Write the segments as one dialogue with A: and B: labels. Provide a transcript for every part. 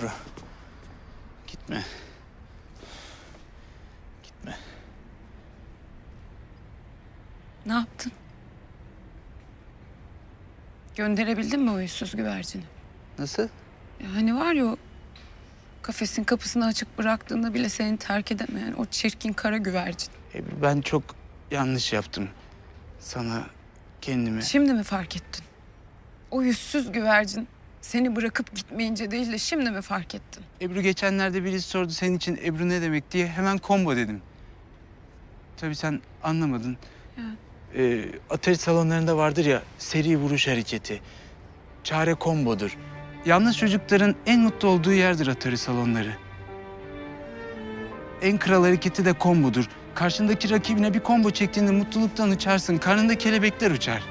A: Ebru. Gitme. Gitme.
B: Ne yaptın? Gönderebildin mi o yüzsüz güvercini?
A: Nasıl?
B: Ya hani var ya o kafesin kapısını açık bıraktığında bile seni terk edemeyen o çirkin kara güvercin.
A: Ebru ben çok yanlış yaptım. Sana kendimi...
B: Şimdi mi fark ettin? O yüzsüz güvercin seni bırakıp gitmeyince değil de şimdi mi fark ettin?
A: Ebru geçenlerde birisi sordu senin için Ebru ne demek diye hemen combo dedim. Tabii sen anlamadın.
B: Ya.
A: Ee, atari salonlarında vardır ya seri vuruş hareketi. Çare kombodur. Yalnız çocukların en mutlu olduğu yerdir atari salonları. En kral hareketi de kombodur. Karşındaki rakibine bir combo çektiğinde mutluluktan uçarsın. Karnında kelebekler uçar.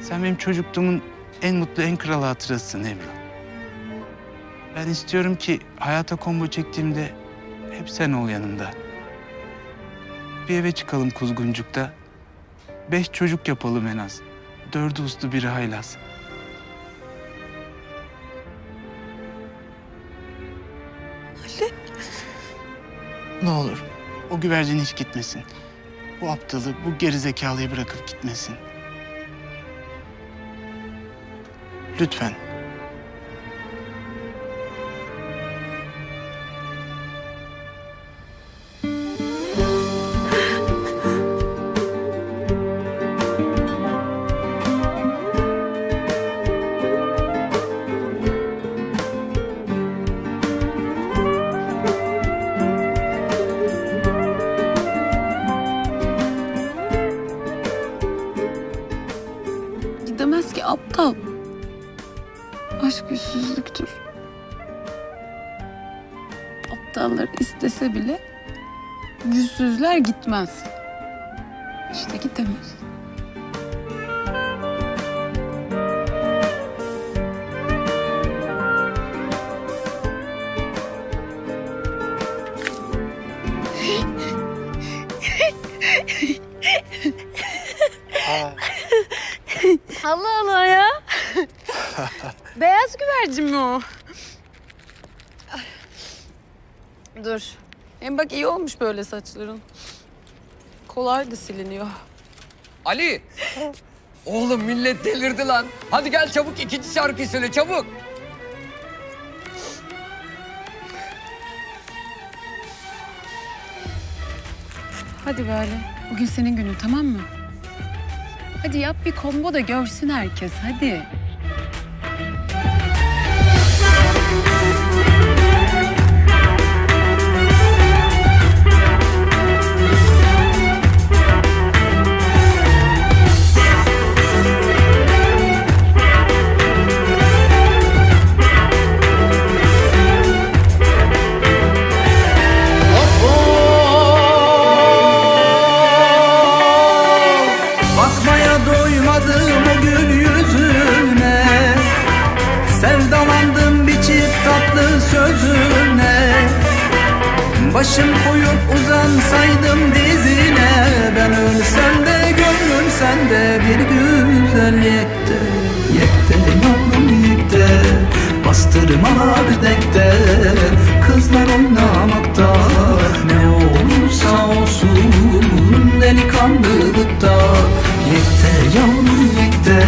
A: Sen benim çocukluğumun en mutlu, en kral hatırasısın Ebru. Ben istiyorum ki hayata combo çektiğimde hep sen ol yanımda. Bir eve çıkalım Kuzguncuk'ta. Beş çocuk yapalım en az. Dördü uslu biri haylaz.
B: Ali.
A: Ne olur o güvercin hiç gitmesin. Bu aptalı, bu gerizekalıyı bırakıp gitmesin. Lütfen.
B: Aşk yüzsüzlüktür. Aptallar istese bile yüzsüzler gitmez. İşte gidemez. Allah Allah ya. Beyaz güvercin mi o? Dur. Hem bak iyi olmuş böyle saçların. Kolay da siliniyor.
C: Ali! Oğlum millet delirdi lan. Hadi gel çabuk ikinci şarkıyı söyle çabuk.
B: Hadi böyle. Bugün senin günün tamam mı? Hadi yap bir combo da görsün herkes hadi.
D: Bir güzel yekte Yekte yavrum yekte Bastırmalar dekte. Kızlar oynamakta Ne olursa olsun delikanlılıkta. Yekte yavrum yekte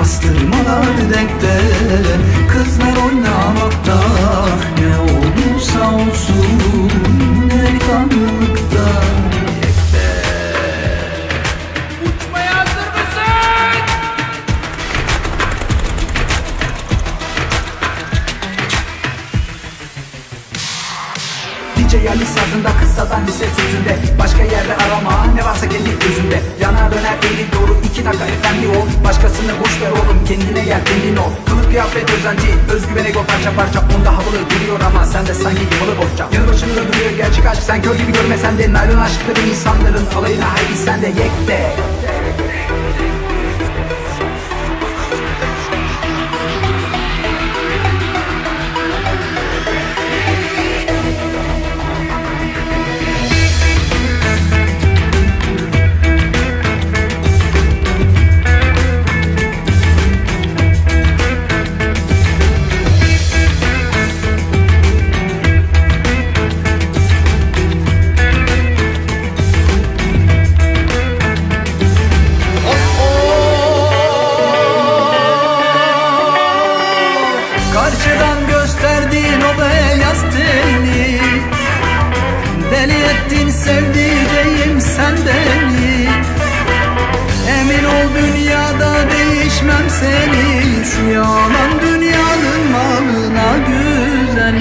D: Bastırmalar dekte. Kızlar oynamakta Ne olursa olsun DJ Ali sazında kıssadan lise sözünde. Başka yerde arama ne varsa kendi gözünde. Yana döner eğri doğru iki dakika efendi ol. Başkasını boş ver oğlum kendine gel kendin ol. Kılık kıyafet özenti özgüvene go parça parça. Onda havalı duruyor ama sen de sanki yamalı boşça Yanı başında duruyor gerçek aşk sen kör gibi görmesen de. Naylon aşkları insanların alayına haydi sen de yekte Karşıdan gösterdiğin o beyaz teni Deli ettin sevdiceğim sen beni Emin ol dünyada değişmem seni Şu yalan dünyanın malına güzel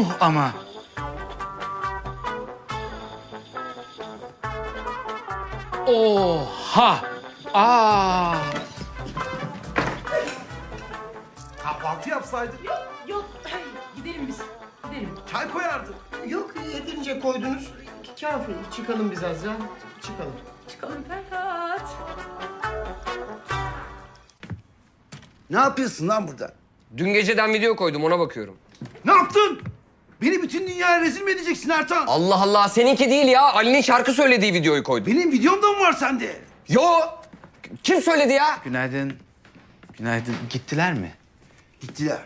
A: Yuh ama. Oha! Aa!
E: Kahvaltı yapsaydık
F: Yok, hayır. Gidelim biz. Gidelim.
E: çay koyardık.
G: Yok yeterince koydunuz. Kafi. Çıkalım biz az ya. Çıkalım.
F: Çıkalım Ferhat.
E: Ne yapıyorsun lan burada?
C: Dün geceden video koydum ona bakıyorum.
E: Ne yaptın? Beni bütün dünyaya rezil mi edeceksin Ertan?
C: Allah Allah seninki değil ya. Ali'nin şarkı söylediği videoyu koydum.
E: Benim videom da mı var sende?
C: Yo! Kim söyledi ya?
A: Günaydın. Günaydın. Gittiler mi?
E: Gittiler.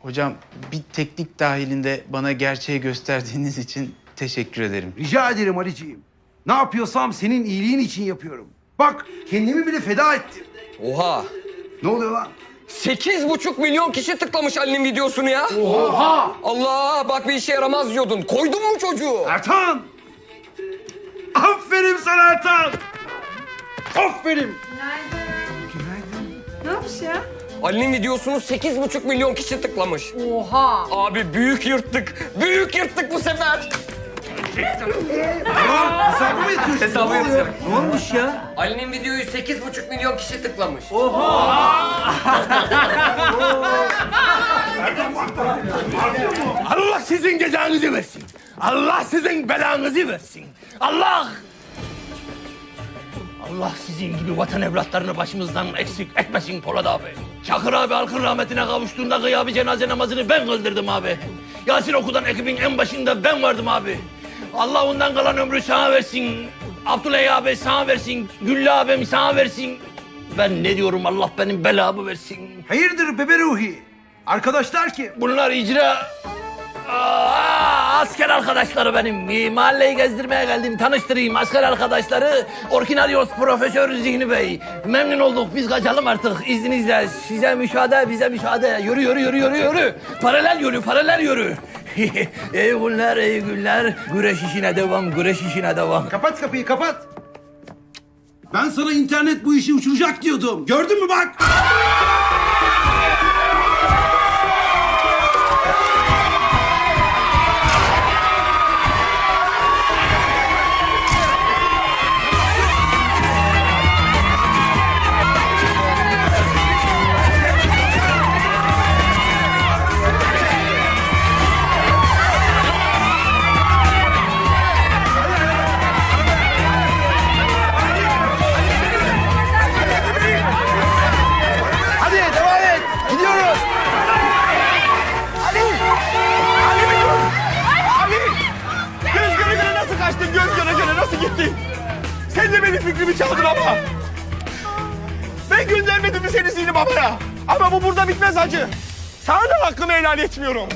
A: Hocam bir teknik dahilinde bana gerçeği gösterdiğiniz için teşekkür ederim.
E: Rica ederim Ali'ciğim. Ne yapıyorsam senin iyiliğin için yapıyorum. Bak kendimi bile feda ettim.
C: Oha!
E: Ne oluyor lan?
C: Sekiz buçuk milyon kişi tıklamış Ali'nin videosunu ya. Oha! Allah bak bir işe yaramaz diyordun. Koydun mu çocuğu?
E: Ertan! Aferin sana Ertan! Aferin!
F: Ne yapmış ya?
C: Ali'nin videosunu sekiz buçuk milyon kişi tıklamış.
F: Oha.
C: Abi büyük yırttık. Büyük yırttık bu sefer.
E: Hesabı mı yatıyorsun?
C: Hesabı
E: Ne oluyor?
C: yatacak.
E: Ne olmuş ya?
C: Ali'nin videoyu sekiz buçuk milyon kişi tıklamış.
H: Allah sizin cezanızı versin. Allah sizin belanızı versin. Allah! Allah sizin gibi vatan evlatlarını başımızdan eksik etmesin Polat abi. Çakır abi halkın rahmetine kavuştuğunda gıyabi cenaze namazını ben kıldırdım abi. Yasin okudan ekibin en başında ben vardım abi. Allah ondan kalan ömrü sana versin. Abdüley abi sana versin. Güllü abim sana versin. Ben ne diyorum Allah benim belamı versin.
E: Hayırdır bebe Ruhi? Arkadaşlar ki
H: Bunlar icra... Aa, asker arkadaşları benim. Ee, Mahalleyi gezdirmeye geldim. Tanıştırayım asker arkadaşları. Orkinaryos Profesör Zihni Bey. Memnun olduk. Biz kaçalım artık izninizle. Size müsaade, bize müsaade. Yürü, yürü, yürü, yürü, yürü. Paralel yürü, paralel yürü. iyi günler, iyi günler. Güreş işine devam, güreş işine devam.
E: Kapat kapıyı kapat. Ben sana internet bu işi uçuracak diyordum. Gördün mü bak?
H: Fikrimi çaldın ama. Ben göndermedim mi seni Zihni Baba'ya? Ama bu burada bitmez hacı. Sana da hakkımı helal etmiyorum.